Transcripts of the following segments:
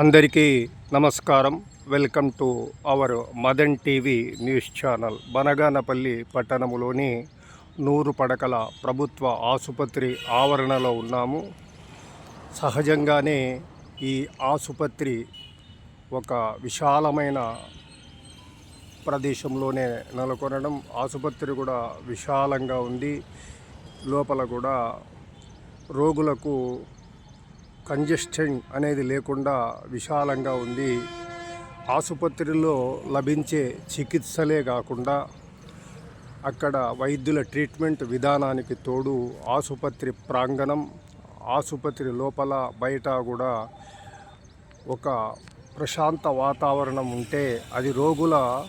అందరికీ నమస్కారం. Welcome to our Madan TV news channel. Banaganapalli పట్టణంలోని నూరు పడకల ప్రభుత్వ ఆసుపత్రి ఆవరణలో ఉన్నాము. సహజంగానే ఈ ఆసుపత్రి ఒక విశాలమైన ప్రదేశంలోనే నెలకొనడం ఆసుపత్రి కూడా విశాలంగా ఉంది. లోపల కూడా రోగులకు కంజెస్టెంట్ అనేది లేకుండా విశాలంగా ఉంది ఆసుపత్రిలో లభించే చికిత్సలే కాకుండా అక్కడ వైద్యుల ట్రీట్మెంట్ విధానానికి తోడు ఆసుపత్రి ప్రాంగణం ఆసుపత్రి లోపల బయట కూడా ఒక ప్రశాంత వాతావరణం ఉంటే అది రోగుల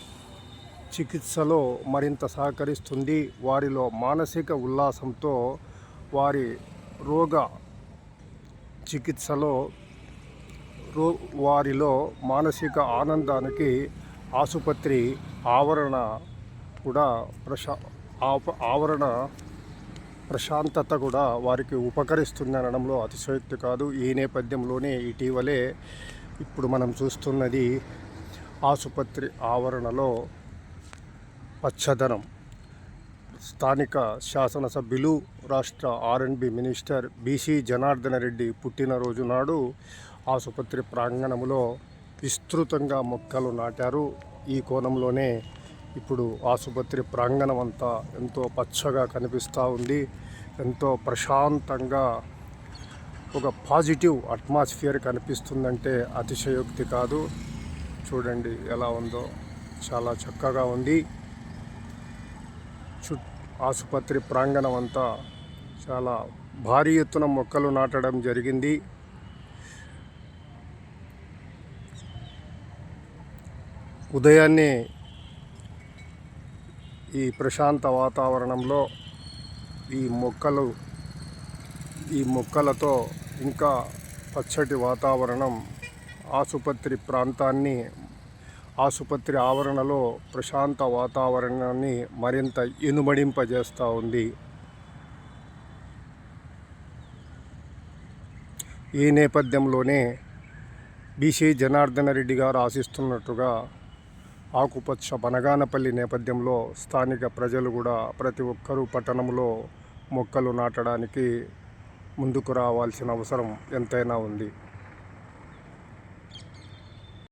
చికిత్సలో మరింత సహకరిస్తుంది. వారిలో మానసిక ఉల్లాసంతో వారి రోగ చికిత్సలో రో వారిలో మానసిక ఆనందానికి ఆసుపత్రి ఆవరణ కూడా ప్రశా ఆవరణ ప్రశాంతత కూడా వారికి ఉపకరిస్తుంది అనడంలో అతిశయోక్తి కాదు. ఈ నేపథ్యంలోనే ఇటీవలే ఇప్పుడు మనం చూస్తున్నది ఆసుపత్రి ఆవరణలో పచ్చదనం. స్థానిక శాసనసభ్యులు రాష్ట్ర ఆర్ఎండ్బి మినిస్టర్ బీసీ జనార్దన రెడ్డి పుట్టినరోజు నాడు ఆసుపత్రి ప్రాంగణంలో విస్తృతంగా మొక్కలు నాటారు. ఈ కోణంలోనే ఇప్పుడు ఆసుపత్రి ప్రాంగణం అంతా ఎంతో పచ్చగా కనిపిస్తూ ఉంది. ఎంతో ప్రశాంతంగా ఒక పాజిటివ్ అట్మాస్ఫియర్ కనిపిస్తుందంటే అతిశయోక్తి కాదు. చూడండి ఎలా ఉందో. చాలా చక్కగా ఉంది. చుట్టూ ఆసుపత్రి ప్రాంగణం అంతా చాలా భారీ ఎత్తున మొక్కలు నాటడం జరిగింది. ఉదయాన్నే ఈ ప్రశాంత వాతావరణంలో ఈ మొక్కలు ఈ మొక్కలతో ఇంకా పచ్చటి వాతావరణం ఆసుపత్రి ప్రాంతాన్ని ఆసుపత్రి ఆవరణలో ప్రశాంత వాతావరణాన్ని మరింత ఇనుమడింపజేస్తూ ఉంది. ఈ నేపథ్యంలోనే బీసీ జనార్దన రెడ్డి గారు ఆశిస్తున్నట్టుగా ఆకుపచ్చ బనగానపల్లి నేపథ్యంలో స్థానిక ప్రజలు కూడా ప్రతి ఒక్కరూ పట్టణంలో మొక్కలు నాటడానికి ముందుకు రావాల్సిన అవసరం ఎంతైనా ఉంది.